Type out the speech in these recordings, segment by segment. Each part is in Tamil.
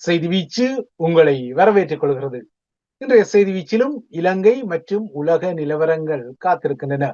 செய்தி வீச்சு உங்களை வரவேற்றுக் கொள்கிறது. இன்றைய செய்தி வீச்சிலும் இலங்கை மற்றும் உலக நிலவரங்கள் காத்திருக்கின்றன.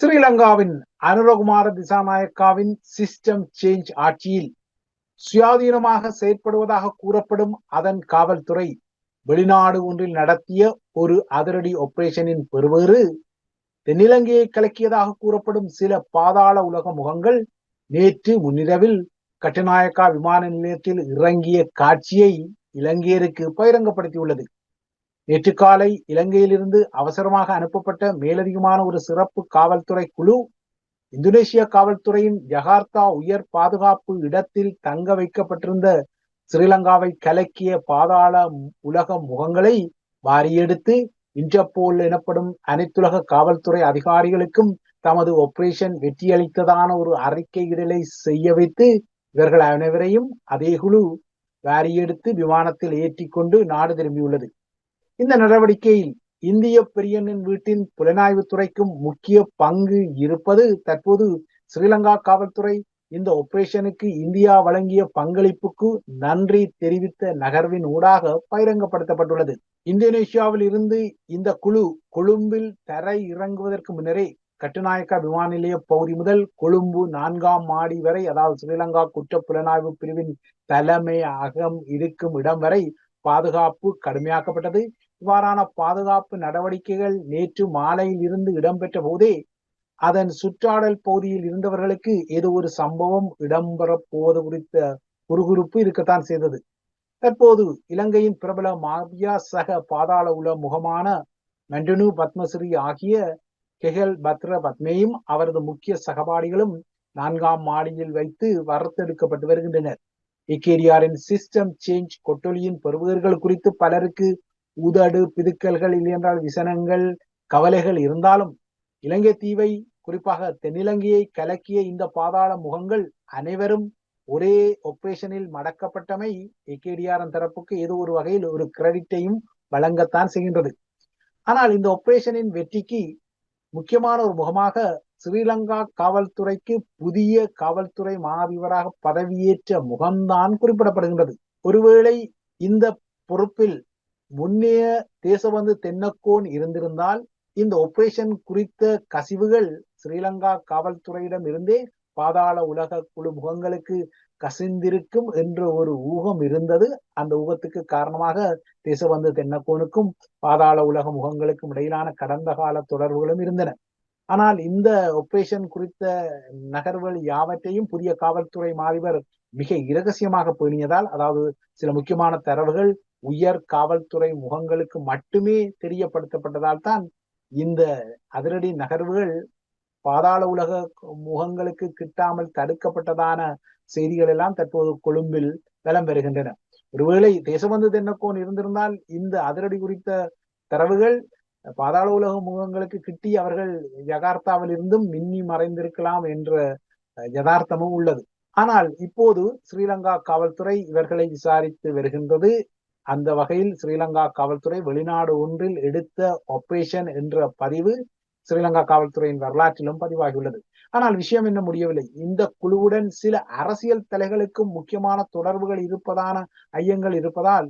ஸ்ரீலங்காவின் அனுரகுமார திசாநாயக்காவின் சிஸ்டம் சேஞ்ச் ஆட்சியில் சுயாதீனமாக செயற்படுவதாக கூறப்படும் அதன் காவல்துறை வெளிநாடு ஒன்றில் நடத்திய ஒரு அதிரடி ஆபரேஷனின் பெறுவேறு தென்னிலங்கையை கலக்கியதாக கூறப்படும் சில பாதாள உலக முகங்கள் நேற்று முன்னிரவில் கட்டுநாயக்கா விமான நிலையத்தில் இறங்கிய காட்சியை இலங்கையருக்கு பகிரங்கப்படுத்தியுள்ளது. நேற்று காலை இலங்கையிலிருந்து அவசரமாக அனுப்பப்பட்ட மேலதிகமான ஒரு சிறப்பு காவல்துறை குழு இந்தோனேசிய காவல்துறையின் ஜகார்த்தா உயர் பாதுகாப்பு இடத்தில் தங்க வைக்கப்பட்டிருந்த ஸ்ரீலங்காவை கலக்கிய பாதாள உலக முகங்களை வாரியெடுத்து இன்டர்போல் எனப்படும் அனைத்துலக காவல்துறை அதிகாரிகளுக்கும் தமது ஆபரேஷன் வெற்றியளித்ததான ஒரு அறிக்கையிடலை செய்ய வைத்து இவர்கள் அனைவரையும் அதே குழு வாரியெடுத்து விமானத்தில் ஏற்றி கொண்டு நாடு திரும்பியுள்ளது. இந்த நடவடிக்கையில் இந்திய பெரியண்ணன் வீட்டின் புலனாய்வு துறைக்கும் முக்கிய பங்கு இருப்பது தற்போது ஸ்ரீலங்கா காவல்துறை இந்த ஆபரேஷனுக்கு இந்தியா வழங்கிய பங்களிப்புக்கு நன்றி தெரிவித்த நகர்வின் ஊடாக பகிரங்கப்படுத்தப்பட்டுள்ளது. இந்தோனேஷியாவில் இருந்து இந்த குழு கொழும்பில் தரை இறங்குவதற்கு முன்னரே கட்டுநாயக்கா விமான நிலைய பகுதி முதல் கொழும்பு நான்காம் மாடி வரை அதாவது ஸ்ரீலங்கா குற்ற புலனாய்வு பிரிவின் தலைமை அகம் இருக்கும் இடம் வரை பாதுகாப்பு கடுமையாக்கப்பட்டது. இவ்வாறான பாதுகாப்பு நடவடிக்கைகள் நேற்று மாலையில் இருந்து இடம்பெற்ற போதே அதன் சுற்றாடல் பகுதியில் இருந்தவர்களுக்கு ஏதோ ஒரு சம்பவம் இடம்பெறப் போவது குறித்த குறுகுறுப்பு இருக்கத்தான் செய்தது. தற்போது இலங்கையின் பிரபல மாபியா சக பாதாள உல முகமான மெண்டனு பத்மஸ்ரீ ஆகிய கெஹல் பத்ர பத்மேயும் அவரது முக்கிய சகபாடிகளும் நான்காம் மாடியில் வைத்து வறுத்தெடுக்கப்பட்டு வருகின்றனர். இக்கேரியாரின் சிஸ்டம் சேஞ்ச் கொட்டொலியின் பெறுவர்கள் குறித்து பலருக்கு உதடு பிதுக்கல்கள் இல்லையென்றால் விசனங்கள் கவலைகள் இருந்தாலும் இலங்கை தீவை குறிப்பாக தென்னிலங்கையை கலக்கிய இந்த பாதாள முகங்கள் அனைவரும் ஒரே ஒப்ரேஷனில் மடக்கப்பட்டமை ஏகேடிஆரின் தரப்புக்கு ஏதோ ஒரு வகையில் ஒரு கிரெடிட்டையும் வழங்கத்தான் செய்கின்றது. ஆனால் இந்த ஒப்ரேஷனின் வெற்றிக்கு முக்கியமான ஒரு முகமாக ஸ்ரீலங்கா காவல்துறைக்கு புதிய காவல்துறை மாதிபராக பதவியேற்ற முகம்தான் குறிப்பிடப்படுகின்றது. ஒருவேளை இந்த பொறுப்பில் முன்னைய தேசபந்து தென்னக்கோன் இருந்திருந்தால் இந்த ஆபரேஷன் குறித்த கசிவுகள் ஸ்ரீலங்கா காவல்துறையிடம் இருந்தே பாதாள உலக குழு முகங்களுக்கு கசிந்திருக்கும் என்ற ஒரு ஊகம் இருந்தது. அந்த ஊகத்துக்கு காரணமாக தேசபந்து தென்னக்கோனுக்கும் பாதாள உலக முகங்களுக்கும் இடையிலான கடந்த கால தொடர்புகளும் இருந்தன. ஆனால் இந்த ஒப்பரேஷன் குறித்த நகர்வுகள் யாவற்றையும் புதிய காவல்துறை மாதிபர் மிக இரகசியமாக பேணியதால் அதாவது சில முக்கியமான தரவுகள் உயர் காவல்துறை முகங்களுக்கு மட்டுமே தெரியப்படுத்தப்பட்டதால் தான் இந்த அதிரடி நகர்வுகள் பாதாள உலக முகங்களுக்கு கிட்டாமல் தடுக்கப்பட்டதான செய்திகள் எல்லாம் தற்போது கொழும்பில் வலம் பெறுகின்றன ஒருவேளை தேசபந்து தென்னக்கோன் இருந்திருந்தால் இந்த அதிரடி குறித்த தரவுகள் பாதாள உலக முகங்களுக்கு கிட்டி அவர்கள் ஜகார்த்தாவில் இருந்தும் மின்னி மறைந்திருக்கலாம் என்ற யதார்த்தமும் உள்ளது. ஆனால் இப்போது ஸ்ரீலங்கா காவல்துறை இவர்களை விசாரித்து வருகின்றது. அந்த வகையில் ஸ்ரீலங்கா காவல்துறை வெளிநாடு ஒன்றில் எடுத்த ஆபரேஷன் என்ற பதிவு ஸ்ரீலங்கா காவல்துறையின் வரலாற்றிலும் பதிவாகியுள்ளது. ஆனால் விஷயம் என்ன முடியவில்லை. இந்த குழுவுடன் சில அரசியல் தலைகளுக்கும் முக்கியமான தொடர்புகள் இருப்பதான ஐயங்கள் இருப்பதால்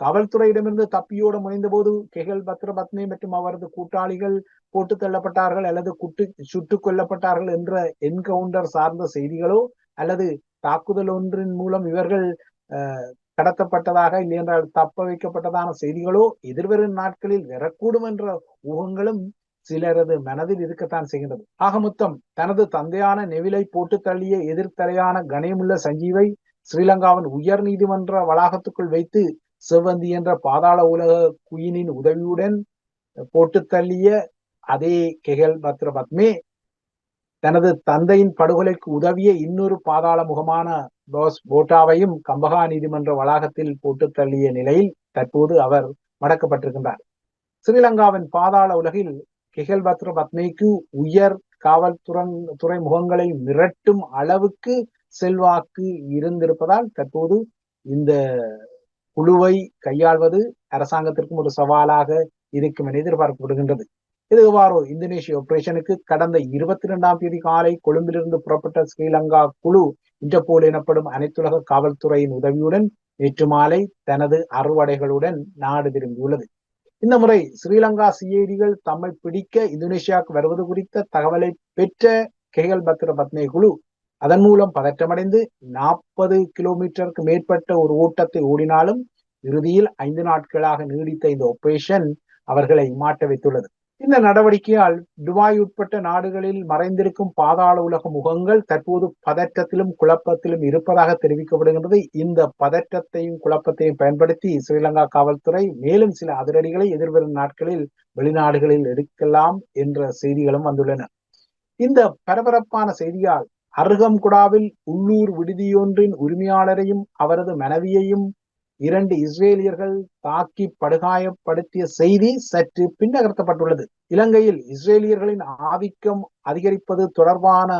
காவல்துறையிடமிருந்து தப்பியோட முனைந்த போது கெகல் பத்ர மற்றும் அவரது கூட்டாளிகள் போட்டு தள்ளப்பட்டார்கள் அல்லது குட்டு சுட்டுக் கொல்லப்பட்டார்கள் என்ற என்கவுண்டர் சார்ந்த செய்திகளோ அல்லது தாக்குதல் ஒன்றின் மூலம் இவர்கள் கடத்தப்பட்டதாக இல்லையென்றால் தப்ப வைக்கப்பட்டதான செய்திகளோ எதிர்வரும் நாட்களில் வரக்கூடும் என்ற ஊகங்களும் சிலரது மனதில் இருக்கத்தான் செய்கின்றது. ஆக மொத்தம் தனது தந்தையான நெவிலை போட்டு தள்ளிய எதிர்த்தலையான கணயமுள்ள சஞ்சீவை ஸ்ரீலங்காவின் உயர் நீதிமன்ற வளாகத்துக்குள் வைத்து செவ்வந்தி என்ற பாதாள உலக குயினின் உதவியுடன் போட்டு தள்ளிய அதே கெகல் பத்ர பத்மே தனது தந்தையின் படுகொலைக்கு உதவிய இன்னொரு பாதாள முகமான பாஸ் போட்டாவையும் கம்பகா நீதிமன்ற வளாகத்தில் போட்டு தள்ளிய நிலையில் தற்போது அவர் மடக்கப்பட்டிருக்கின்றார். ஸ்ரீலங்காவின் பாதாள உலகில் கெகல்பத்ர பத்மிக்கு உயர் காவல்துறை துறைமுகங்களை மிரட்டும் அளவுக்கு செல்வாக்கு இருந்திருப்பதால் தற்போது இந்த குழுவை கையாள்வது அரசாங்கத்திற்கும் ஒரு சவாலாக இருக்கும் என எதிர்பார்க்கப்படுகின்றது. இது எவ்வாறோ? இந்தோனேஷிய ஆபரேஷனுக்கு கடந்த இருபத்தி இரண்டாம் தேதி காலை கொழும்பிலிருந்து புறப்பட்ட ஸ்ரீலங்கா குழு இன்டர்போல் எனப்படும் அனைத்துலக காவல்துறையின் உதவியுடன் நேற்று மாலை தனது அறுவடைகளுடன் நாடு திரும்பியுள்ளது. இந்த முறை ஸ்ரீலங்கா சிஐடிகள் தம்மை பிடிக்க இந்தோனேஷியாவுக்கு வருவது குறித்த தகவலை பெற்ற கேகல் பத்ர பத்னே குழு அதன் மூலம் பதற்றமடைந்து நாற்பது கிலோமீட்டருக்கு மேற்பட்ட ஒரு ஓட்டத்தை ஓடினாலும் இறுதியில் ஐந்து நாட்களாக நீடித்த இந்த ஆபரேஷன் அவர்களை மாட்ட வைத்துள்ளது. இந்த நடவடிக்கையால் துபாய் உட்பட்ட நாடுகளில் மறைந்திருக்கும் பாதாள உலக முகங்கள் தற்போது பதற்றத்திலும் குழப்பத்திலும் இருப்பதாக தெரிவிக்கப்படுகின்றது. இந்த பதற்றத்தையும் குழப்பத்தையும் பயன்படுத்தி ஸ்ரீலங்கா காவல்துறை மேலும் சில அதிரடிகளை எதிர்வரும் நாட்களில் வெளிநாடுகளில் எடுக்கலாம் என்ற செய்திகளும் வந்துள்ளன. இந்த பரபரப்பான செய்தியால் அருகம்குடாவில் உள்ளூர் விடுதியொன்றின் உரிமையாளரையும் அவரது மனைவியையும் இரண்டு இஸ்ரேலியர்கள் தாக்கி படுகாயப்படுத்திய செய்தி சற்று பின்னகர்த்தப்பட்டுள்ளது. இலங்கையில் இஸ்ரேலியர்களின் ஆதிக்கம் அதிகரிப்பது தொடர்பான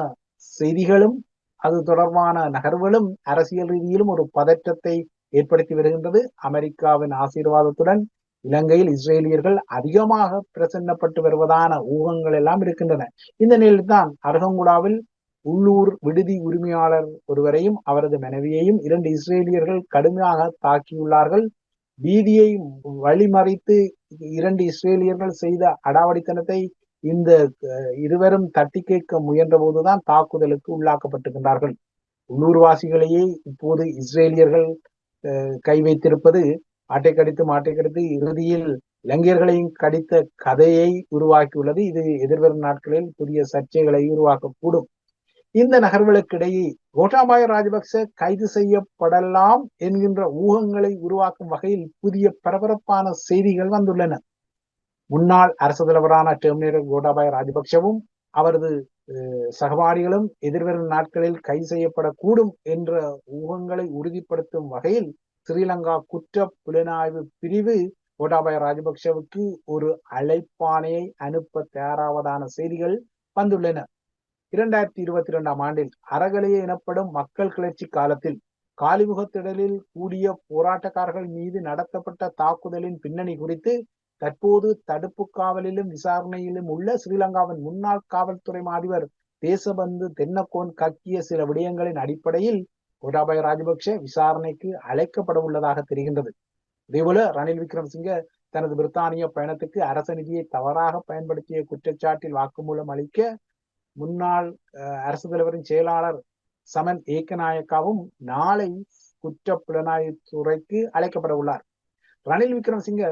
செய்திகளும் அது தொடர்பான நகர்வுகளும் அரசியல் ரீதியிலும் ஒரு பதற்றத்தை ஏற்படுத்தி வருகின்றது. அமெரிக்காவின் ஆசீர்வாதத்துடன் இலங்கையில் இஸ்ரேலியர்கள் அதிகமாக பிரசன்னப்பட்டு வருவதான ஊகங்கள் எல்லாம் இருக்கின்றன. இந்த நிலையில் தான் அருகங்குடாவில் உள்ளூர் விடுதி உரிமையாளர் ஒருவரையும் அவரது மனைவியையும் இரண்டு இஸ்ரேலியர்கள் கடுமையாக தாக்கியுள்ளார்கள். வீதியை வழிமறித்து இரண்டு இஸ்ரேலியர்கள் செய்த அடாவடித்தனத்தை இந்த இருவரும் தட்டி கேட்க முயன்ற போதுதான் தாக்குதலுக்கு உள்ளாக்கப்பட்டிருக்கின்றார்கள். உள்ளூர்வாசிகளையே இப்போது இஸ்ரேலியர்கள் கை வைத்திருப்பது ஆட்டை கடித்து மாட்டை கடித்து இறுதியில் இளைஞர்களையும் கடித்த கதையை உருவாக்கியுள்ளது. இது எதிர்வரும் நாட்களில் புதிய சர்ச்சைகளை உருவாக்கக்கூடும். இந்த நகர்வுகளுக்கிடையே கோட்டாபாய ராஜபக்ச கைது செய்யப்படலாம் என்கின்ற ஊகங்களை உருவாக்கும் வகையில் புதிய பரபரப்பான செய்திகள் வந்துள்ளன. முன்னாள் அரசு தலைவரான டெர்மினேட்டர் கோட்டாபாய ராஜபக்சவும் அவரது சகவாரிகளும் எதிர்வரும் நாட்களில் கைது செய்யப்படக்கூடும் என்ற ஊகங்களை உறுதிப்படுத்தும் வகையில் ஸ்ரீலங்கா குற்ற புலனாய்வு பிரிவு கோட்டாபாய ராஜபக்சவுக்கு ஒரு அழைப்பானையை அனுப்ப தயாராவதான செய்திகள் வந்துள்ளன. இரண்டாயிரத்தி இருபத்தி இரண்டாம் ஆண்டில் அறகலைய எனப்படும் மக்கள் கிளர்ச்சி காலத்தில் காலிமுகத்திடலில் கூடிய போராட்டக்காரர்கள் மீது நடத்தப்பட்ட தாக்குதலின் பின்னணி குறித்து தற்போது தடுப்பு காவலிலும் விசாரணையிலும் உள்ள ஸ்ரீலங்காவின் முன்னாள் காவல்துறை அதிபர் தேசபந்து தென்னக்கோன் கக்கிய சில விடயங்களின் அடிப்படையில் கோட்டாபய ராஜபக்ஷ விசாரணைக்கு அழைக்கப்பட உள்ளதாக தெரிகின்றது. இதேபோல ரணில் விக்ரமசிங்க தனது பிரித்தானிய பயணத்துக்கு அரச நிதியை தவறாக பயன்படுத்திய குற்றச்சாட்டில் வாக்குமூலம் அளிக்க முன்னாள் அரசு தலைவரின் செயலாளர் சமன் ஏக்கநாயக்காவும் நாளை குற்ற புலனாய்வு துறைக்கு அழைக்கப்பட உள்ளார். ரணில் விக்ரமசிங்க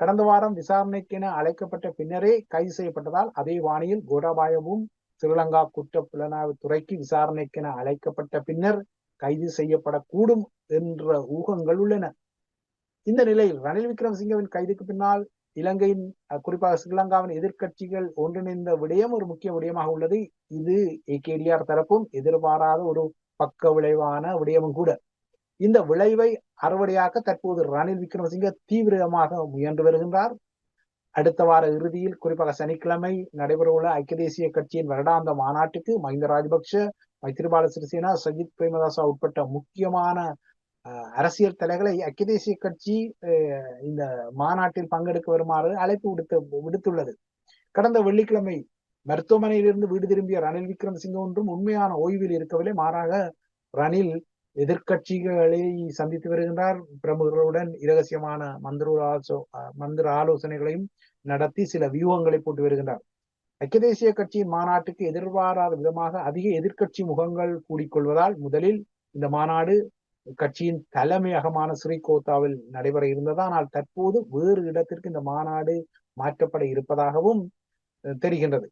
கடந்த வாரம் விசாரணைக்கென அழைக்கப்பட்ட பின்னரே கைது செய்யப்பட்டதால் அதே வாணியில் கோடாபாயவும் ஸ்ரீலங்கா குற்ற புலனாய்வு துறைக்கு விசாரணைக்கென அழைக்கப்பட்ட பின்னர் கைது செய்யப்படக்கூடும் என்ற ஊகங்கள் உள்ளன. இந்த நிலையில் ரணில் விக்ரமசிங்கவின் கைதுக்கு பின்னால் இலங்கையின் குறிப்பாக ஸ்ரீலங்காவின் எதிர்கட்சிகள் ஒன்றிணைந்த விடயம் ஒரு முக்கிய விடயமாக உள்ளது. இது கேடிஆர் தரப்பும் எதிர்பாராத ஒரு பக்க விளைவான விடயமும் கூட. இந்த விளைவை அறுவடையாக்க தற்போது ரணில் விக்ரமசிங்க தீவிரமாக முயன்று வருகின்றார். அடுத்த வார இறுதியில் குறிப்பாக சனிக்கிழமை நடைபெறவுள்ள ஐக்கிய தேசிய கட்சியின் வருடாந்த மாநாட்டுக்கு மஹிந்த ராஜபக்ஷ மைத்திரிபால சிறிசேனா சஜித் பிரேமதாசா உட்பட்ட முக்கியமான அரசியல் தலைகளை ஐக்கிய தேசிய கட்சி இந்த மாநாட்டில் பங்கெடுக்க வருமாறு அழைப்பு விடுத்து விடுத்துள்ளது. கடந்த வெள்ளிக்கிழமை மருத்துவமனையிலிருந்து வீடு திரும்பிய ரணில் விக்ரமசிங்க ஒன்றும் உண்மையான ஓய்வில் இருக்கவில்லை. மாறாக ரணில் எதிர்கட்சிகளை சந்தித்து வருகின்றார். பிரமுகர்களுடன் இரகசியமான மந்திர ஆலோச மந்திர ஆலோசனைகளையும் நடத்தி சில வியூகங்களை போட்டு வருகின்றார். ஐக்கிய தேசிய கட்சியின் மாநாட்டுக்கு எதிர்பாராத விதமாக அதிக எதிர்கட்சி முகங்கள் கூடிக்கொள்வதால் முதலில் இந்த மாநாடு கட்சியின் தலைமையகமான ஸ்ரீகோத்தாவில் நடைபெற இருந்தது. ஆனால் தற்போது வேறு இடத்திற்கு இந்த மாநாடு மாற்றப்பட இருப்பதாகவும் தெரிகின்றது.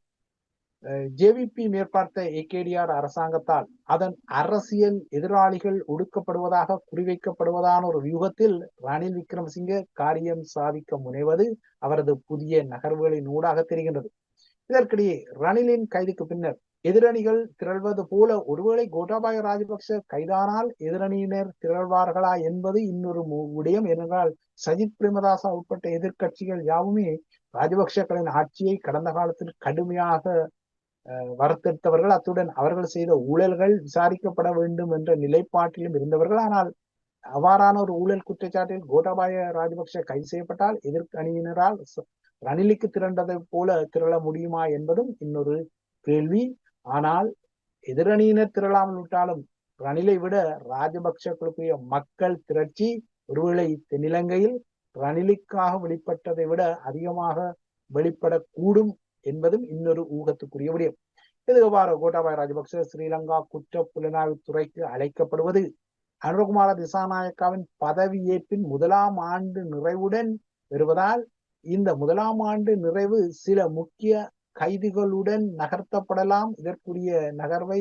ஜேவிபி மேற்பார்த்த ஏகேடிஆர் அரசாங்கத்தால் அதன் அரசியல் எதிராளிகள் ஒடுக்கப்படுவதாக குறிவைக்கப்படுவதான ஒரு வியூகத்தில் ரணில் விக்ரமசிங்கே காரியம் சாதிக்க முனைவது அவரது புதிய நகர்வுகளின் ஊடாக தெரிகின்றது. இதற்கிடையே ரணிலின் கைதுக்கு பின்னர் எதிரணிகள் திரள்வது போல ஒருவேளை கோட்டாபாய ராஜபக்ச கைதானால் எதிரணியினர் திரள்வார்களா என்பது இன்னொரு மு- விடயம். ஏனென்றால் சஜித் பிரேமதாசா உட்பட்ட எதிர்க்கட்சிகள் யாவுமே ராஜபக்சக்களின் ஆட்சியை கடந்த காலத்தில் கடுமையாக அஹ், வறுத்தெடுத்தவர்கள். அத்துடன் அவர்கள் செய்த ஊழல்கள் விசாரிக்கப்பட வேண்டும் என்ற நிலைப்பாட்டிலும் இருந்தவர்கள். ஆனால் அவ்வாறான ஒரு ஊழல் குற்றச்சாட்டில் கோட்டாபாய ராஜபக்ஷ கைது செய்யப்பட்டால் எதிர்க்கணியினரால் ரணிலுக்கு திரண்டதை போல திரள முடியுமா என்பதும் இன்னொரு கேள்வி. ஆனால் எதிரணியினர் திரளாமல் விட்டாலும் ரணிலை விட ராஜபக்சர்களுக்குரிய மக்கள் திரட்சி ஒருவேளை தென்னிலங்கையில் ரணிலுக்காக வெளிப்பட்டதை விட அதிகமாக வெளிப்படக்கூடும் என்பதும் இன்னொரு ஊகத்துக்குரிய விடயம். இது எவ்வாறு? கோட்டாபாய ராஜபக்ச ஸ்ரீலங்கா குற்ற புலனாய்வு துறைக்கு அழைக்கப்படுவது? அனுரகுமார திசாநாயக்காவின் பதவியேற்பின் முதலாம் ஆண்டு நிறைவுடன் வருவதால் இந்த முதலாம் ஆண்டு நிறைவு சில முக்கிய கைதிகளுடன் நகர்த்தப்படலாம். இதற்குரிய நகர்வை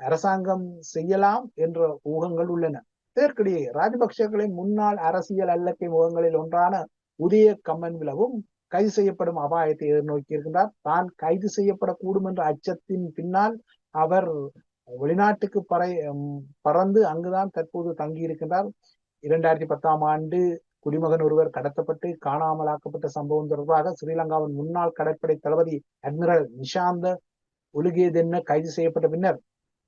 அரசாங்கம் செய்யலாம் என்ற ஊகங்கள் உள்ளன. இதற்கிடையே ராஜபக்சர்களின் முன்னாள் அரசியல் அல்லக்கை முகங்களில் ஒன்றான உதய கம்மன்விலவும் கைது செய்யப்படும் அபாயத்தை எதிர்நோக்கி இருக்கின்றார். தான் கைது செய்யப்படக்கூடும் என்ற அச்சத்தின் பின்னால் அவர் வெளிநாட்டுக்கு பறை உம், பறந்து அங்குதான் தற்போது தங்கியிருக்கின்றார். இரண்டாயிரத்தி பத்தாம் ஆண்டு குடிமகன் ஒருவர் கடத்தப்பட்டு காணாமலாக்கப்பட்ட சம்பவம் தொடர்பாக ஸ்ரீலங்காவின் முன்னாள் கடற்படை தளபதி அட்மிரல் நிஷாந்த ஒழுகியதென்ன கைது செய்யப்பட்ட பின்னர்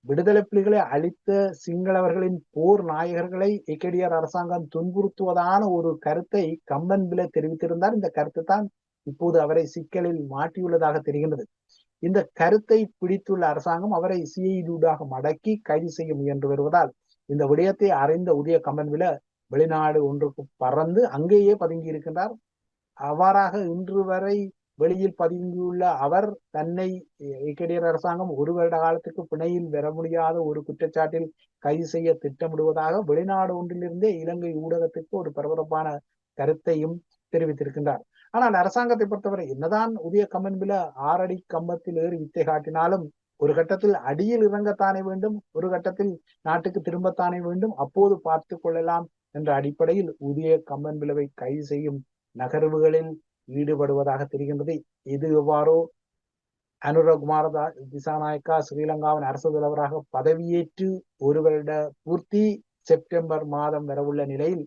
விடுதலை புலிகளை அழித்த சிங்களவர்களின் போர் நாயகர்களை ஏகேடிஆர் அரசாங்கம் துன்புறுத்துவதான ஒரு கருத்தை கம்பன் பில தெரிவித்திருந்தார். இந்த கருத்து தான் இப்போது அவரை சிக்கலில் மாட்டியுள்ளதாக தெரிகின்றது. இந்த கருத்தை பிடித்துள்ள அரசாங்கம் அவரை சிஐடியூடாக மடக்கி கைது செய்ய முயன்று வருவதால் இந்த விடயத்தை அறிந்த உதய கம்பன்வில வெளிநாடு ஒன்றுக்கு பறந்து அங்கேயே பதுங்கி இருக்கின்றார். அவ்வாறாக இன்று வரை வெளியில் பதுங்கியுள்ள அவர் தன்னை இக்கடியர் அரசாங்கம் ஒரு வருட காலத்துக்கு பிணையில் பெற முடியாத ஒரு குற்றச்சாட்டில் கைது செய்ய திட்டமிடுவதாக வெளிநாடு ஒன்றிலிருந்தே இலங்கை ஊடகத்துக்கு ஒரு பரபரப்பான கருத்தையும் தெரிவித்திருக்கின்றார். ஆனால் அரசாங்கத்தை பொறுத்தவரை என்னதான் உதய கம்மன்பில ஆறடி கம்பத்தில் ஏறி வித்தை காட்டினாலும் ஒரு கட்டத்தில் அடியில் இறங்கத்தானே வேண்டும் ஒரு கட்டத்தில் நாட்டுக்கு திரும்பத்தானே வேண்டும் அப்போது பார்த்து கொள்ளலாம் என்ற அடிப்படையில் புதிய கம்பன் விளைவை கைது செய்யும் நகர்வுகளில் ஈடுபடுவதாக தெரிகின்றது. இது எவ்வாறோ அனுரகுமார திசாநாயக்கா ஸ்ரீலங்காவின் அரசு தலைவராக பதவியேற்று ஒரு வருட பூர்த்தி செப்டம்பர் மாதம் வரவுள்ள நிலையில்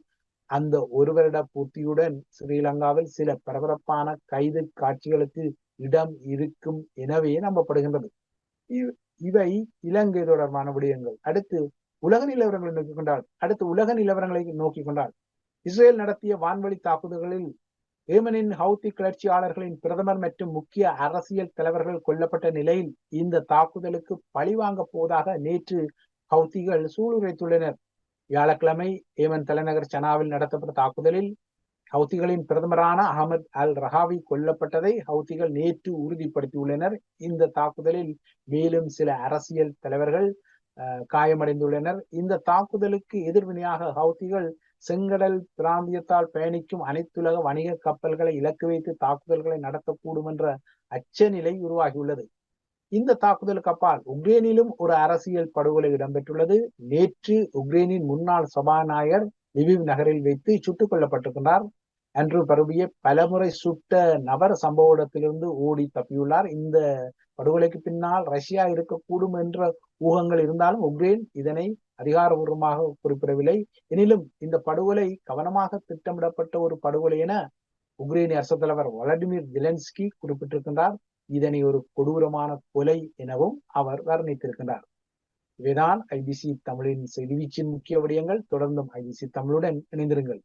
அந்த ஒரு வருட பூர்த்தியுடன் ஸ்ரீலங்காவில் சில பரபரப்பான கைது காட்சிகளுக்கு இடம் இருக்கும் எனவே நம்பப்படுகின்றது. இவை இலங்கை தொடர்பான விடயங்கள். அடுத்து உலக நிலவரங்களை நோக்கி கொண்டால் அடுத்து உலக நிலவரங்களை நோக்கி கொண்டால் இஸ்ரேல் நடத்திய வான்வழி தாக்குதல்களில் ஏமனின் ஹவுத்தி கிளர்ச்சியாளர்களின் பிரதமர் மற்றும் முக்கிய அரசியல் தலைவர்கள் கொல்லப்பட்ட நிலையில் இந்த தாக்குதலுக்கு பழிவாங்க போவதாக நேற்று ஹவுத்திகள் சூளுரைத்துள்ளனர். வியாழக்கிழமை ஏமன் தலைநகர் சனாவில் நடத்தப்பட்ட தாக்குதலில் ஹவுத்திகளின் பிரதமரான அகமது அல் ரஹாவி கொல்லப்பட்டதை ஹவுத்திகள் நேற்று உறுதிப்படுத்தியுள்ளனர். இந்த தாக்குதலில் மேலும் சில அரசியல் தலைவர்கள் காயமடைந்துள்ளனர். இந்த தாக்குதலுக்கு எதிர்வினையாக ஹவுதிகள் செங்கடல் பிராந்தியத்தால் பயணிக்கும் அனைத்துலக வணிக கப்பல்களை இலக்கு வைத்து தாக்குதல்களை நடத்தக்கூடும் என்ற அச்சநிலை உருவாகியுள்ளது. இந்த தாக்குதலுக்கு அப்பால் உக்ரைனிலும் ஒரு அரசியல் படுகொலை இடம்பெற்றுள்ளது. நேற்று உக்ரைனின் முன்னாள் சபாநாயகர் லிவிவ் நகரில் வைத்து சுட்டுக் கொல்லப்பட்டிருக்கிறார் அன்று பரவிய பலமுறை சுட்ட நபர் சம்பவ இடத்திலிருந்து ஓடி தப்பியுள்ளார். இந்த படுகொலைக்கு பின்னால் ரஷ்யா இருக்கக்கூடும் என்ற ஊகங்கள் இருந்தாலும் உக்ரைன் இதனை அதிகாரபூர்வமாக குறிப்பிடவில்லை. எனினும் இந்த படுகொலை கவனமாக திட்டமிடப்பட்ட ஒரு படுகொலை என உக்ரைன் அரசு தலைவர் வளடிமிர் ஜெலன்ஸ்கி குறிப்பிட்டிருக்கின்றார். இதனை ஒரு கொடூரமான கொலை எனவும் அவர் வர்ணித்திருக்கின்றார். இவைதான் ஐபிசி தமிழின் செய்தி வீச்சின் முக்கிய விடயங்கள். தொடர்ந்தும் ஐபிசி தமிழுடன் இணைந்திருங்கள்.